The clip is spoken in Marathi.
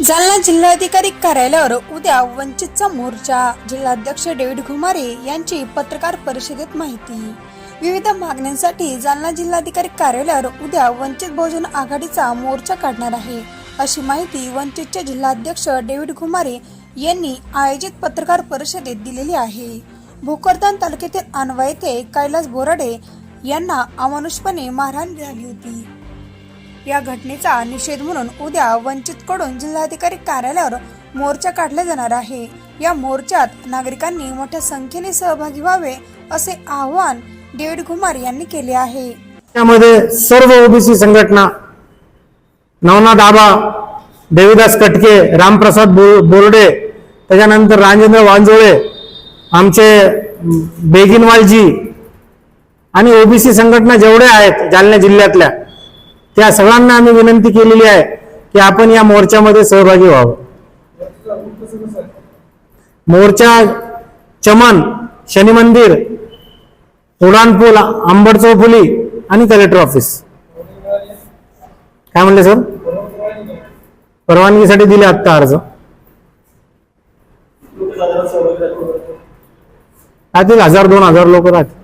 जालना जिल्हाधिकारी कार्यालयावर उद्या वंचितचा मोर्चा. जिल्हाध्यक्ष डेव्हिड घुमारे यांची पत्रकार परिषदेत माहिती. विविध मागण्यांसाठी जालना जिल्हाधिकारी कार्यालयावर उद्या वंचित बहुजन आघाडीचा मोर्चा काढणार आहे. अशी माहिती वंचितचे जिल्हाध्यक्ष डेव्हिड घुमारे यांनी आयोजित पत्रकार परिषदेत दिलेली आहे. भोकरदान तालुक्यातील आणवा येथे कैलास बोराडे यांना अमानुषपणे मारहाण झाली होती. या घटनेचा निषेध म्हणून उद्या वंचितकडून जिल्हाधिकारी कार्यालयावर मोर्चा काढला जाणार आहे. या मोर्चात नागरिकांनी मोठ्या संख्येने सहभागी व्हावे असे आवाहन डेव्हिड कुमार यांनी केले आहे. त्यामध्ये सर्व ओबीसी संघटना नवनाथ दाबा देवीदास कटके रामप्रसाद बो- बोर्डे त्याच्यानंतर राजेंद्र वांजोळे आमचे बेगिनवालजी आणि ओबीसी संघटना जेवढ्या आहेत जालना जिल्ह्यातल्या त्या सगळ्यांना आम्ही विनंती केलेली आहे की आपण या मोर्चामध्ये सहभागी व्हावं. मोर्चा चमन शनी मंदिर उडाणपूल आंबड चौफुली आणि कलेक्टर ऑफिस. काय म्हणले सर? परवानगीसाठी दिले आत्ता अर्ज. राहतील हजार दोन हजार लोक राहतील.